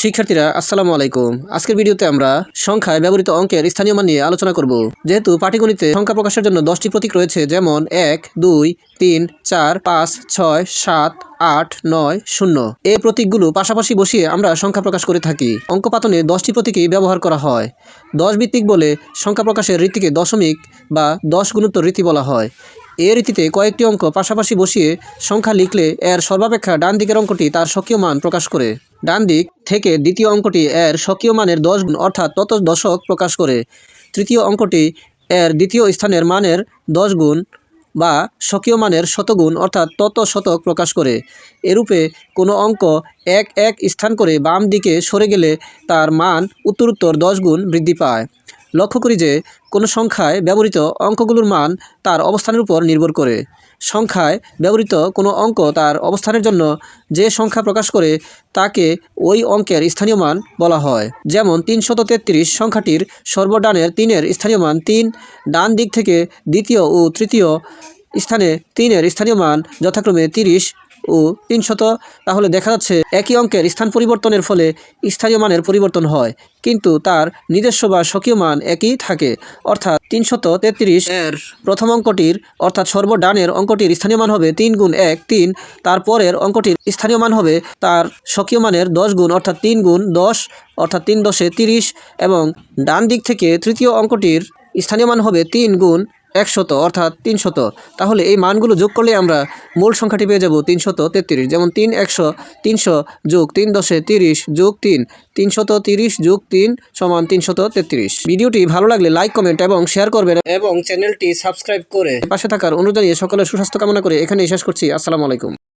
শিক্ষার্থীরা, আসসালামু আলাইকুম। আজকের ভিডিওতে আমরা সংখ্যায় ব্যবহৃত অঙ্কের স্থানীয় মান নিয়ে আলোচনা করব। যেহেতু পাটিগণিতে সংখ্যা প্রকাশের জন্য দশটি প্রতীক রয়েছে, যেমন এক, দুই, তিন, চার, পাঁচ, ছয়, সাত, আট, নয়, শূন্য। এই প্রতীকগুলো পাশাপাশি বসিয়ে আমরা সংখ্যা প্রকাশ করে থাকি। অঙ্ক পাতনে দশটি প্রতীকই ব্যবহার করা হয়। দশ ভিত্তিক বলে সংখ্যা প্রকাশের রীতিকে দশমিক বা দশ গুণোত্তর রীতি বলা হয়। এ রীতিতে কয়েকটি অঙ্ক পাশাপাশি বসিয়ে সংখ্যা লিখলে এর সর্বাপেক্ষা ডান দিকের অঙ্কটি তার স্বকীয় মান প্রকাশ করে। ডান দিক থেকে দ্বিতীয় অঙ্কটি এর স্বকীয় মানের দশ গুণ অর্থাৎ তত দশক প্রকাশ করে। তৃতীয় অঙ্কটি এর দ্বিতীয় স্থানের মানের দশ গুণ বা স্বকীয় মানের শতগুণ অর্থাৎ তত শতক প্রকাশ করে। এরূপে কোনো অঙ্ক এক এক স্থান করে বাম দিকে সরে গেলে তার মান উত্তরোত্তর দশ গুণ বৃদ্ধি পায়। লক্ষ্য করি যে কোনো সংখ্যায় ব্যবহৃত অঙ্কগুলোর মান তার অবস্থানের উপর নির্ভর করে। সংখ্যায় ব্যবহৃত কোনো অঙ্ক তার অবস্থানের জন্য যে সংখ্যা প্রকাশ করে তাকে ওই অঙ্কের স্থানীয় মান বলা হয়। যেমন তিনশত তেত্রিশ সংখ্যাটির সর্বডানের তিনের স্থানীয় মান তিন, ডান দিক থেকে দ্বিতীয় ও তৃতীয় স্থানে তিনের স্থানীয় মান যথাক্রমে তিরিশ ও তিনশত। তাহলে দেখা যাচ্ছে একই অঙ্কের স্থান পরিবর্তনের ফলে স্থানীয় মানের পরিবর্তন হয়, কিন্তু তার নিজস্ব বা স্বকীয় মান একই থাকে। অর্থাৎ তিনশত তেত্রিশ এর প্রথম অঙ্কটির, অর্থাৎ সর্বডানের অঙ্কটির স্থানীয় মান হবে তিন গুণ এক, তিন। তারপরের অঙ্কটির স্থানীয় মান হবে তার স্বকীয় মানের দশ গুণ, অর্থাৎ তিন গুণ দশ, অর্থাৎ তিন দশে তিরিশ। এবং ডান দিক থেকে তৃতীয় অঙ্কটির স্থানীয় মান হবে তিন গুণ একশত, অর্থাৎ তিনশত। তাহলে এই মানগুলো যোগ করলে আমরা মূল সংখ্যাটি পেয়ে যাব তিনশত তেত্রিশ। যেমন তিন একশো, তিনশো যোগ তিন দশে তিরিশ যোগ তিন। তিনশত তিরিশ যোগ তিন সমান তিনশত তেত্রিশ। ভিডিওটি ভালো লাগলে লাইক, কমেন্ট এবং শেয়ার করবেন এবং চ্যানেলটি সাবস্ক্রাইব করে পাশে থাকার অনুযায়ী সকলের সুস্বাস্থ্য কামনা করে এখানেই শেষ করছি। আসসালামু আলাইকুম।